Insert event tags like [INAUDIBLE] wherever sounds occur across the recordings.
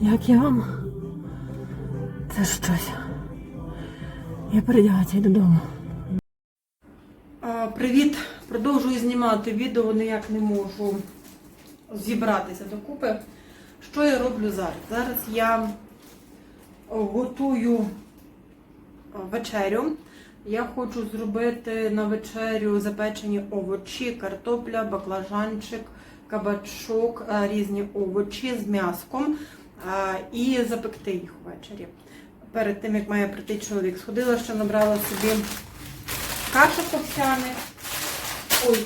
Як я вам? Це щось. Я передягатися додому. Привіт! Продовжую знімати відео, ніяк не можу зібратися докупи. Що я роблю зараз? Зараз я готую вечерю. Я хочу зробити на вечерю запечені овочі, картопля, баклажанчик, кабачок, е, різні овочі з м'яском е, і запекти їх ввечері. Перед тим, як має прийти чоловік, сходила, ще набрала собі каші овсяних. Ой,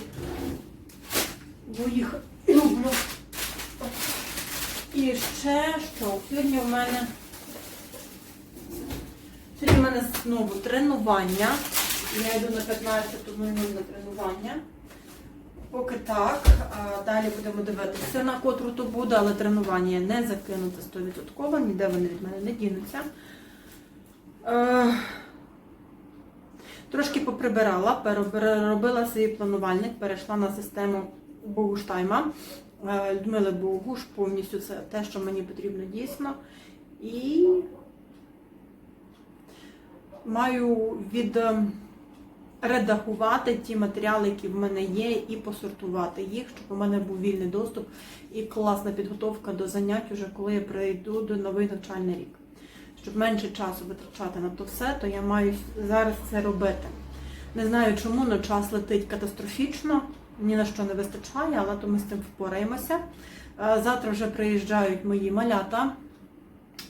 бо їх люблю. І ще що? Сьогодні у мене Сьогодні в мене знову тренування. Я йду на 15 минут на тренування. Поки так, далі будемо дивитися на котру то буде, але тренування не закинуте 100%, ніде вони від мене не дінуться. Е, Трошки поприбирала, переробила свій планувальник, перейшла на систему Богуштайма. Е, Людмили Богуш, повністю це те, що мені потрібно дійсно. І маю відредагувати ті матеріали, які в мене є, і посортувати їх, щоб у мене був вільний доступ і класна підготовка до занять, уже коли я прийду до новий навчальний рік. Щоб менше часу витрачати на то все, то я маю зараз це робити. Не знаю чому, але час летить катастрофічно, ні на що не вистачає, але то ми з цим впораємося. Е, Завтра вже приїжджають мої малята,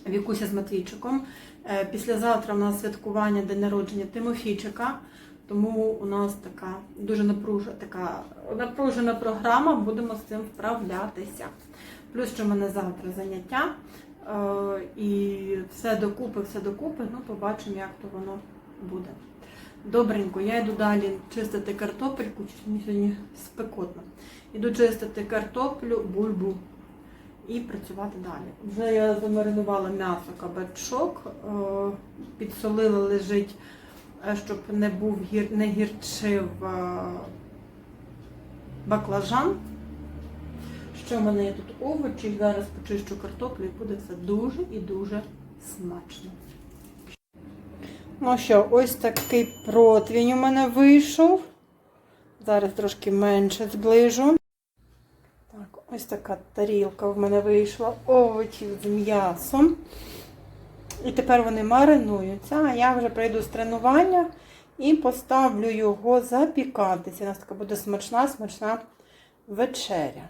Вікуся з Матвійчиком. Е, Післязавтра в нас святкування день народження Тимофійчика, тому у нас така дуже напружена, така напружена програма, будемо з цим вправлятися. Плюс що в мене завтра заняття. Е, І все докупи, все докупи, ну побачимо, як то воно буде. Добренько, я йду далі чистити картопельку, мені сьогодні спекотно. Іду чистити картоплю, бульбу і працювати далі. Вже я замаринувала м'ясо, кабачок, е, підсолила лежить, щоб не був не гірчив е, баклажан. Що в мене є тут овочі, зараз почищу картоплю і буде все дуже і дуже смачно. Ну що, ось такий противень у мене вийшов. Зараз трошки менше зближу. Так, ось така тарілка в мене вийшла овочів з м'ясом. І тепер вони маринуються, а я вже прийду з тренування і поставлю його запікатися. У нас така буде смачна, смачна вечеря.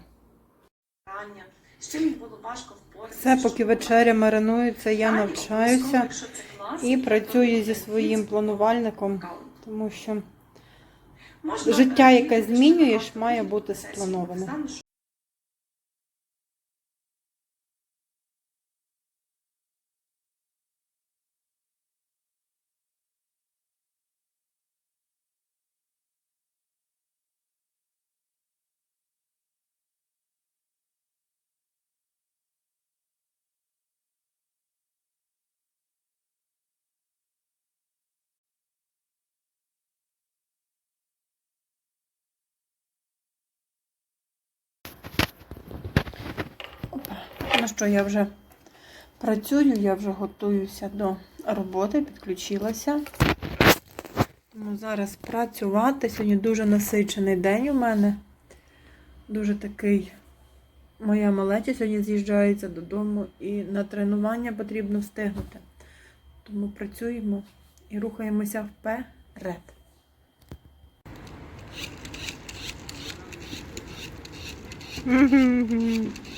Все, поки вечеря маринується, я навчаюся і працюю зі своїм планувальником, тому що життя, яке змінюєш, має бути сплановане. Оксани, що я вже працюю, я вже готуюся до роботи, підключилася. Тому зараз працювати. Сьогодні дуже насичений день у мене. Дуже такий. Моя малеча сьогодні з'їжджається додому і на тренування потрібно встигнути. Тому працюємо і рухаємося вперед. [LAUGHS]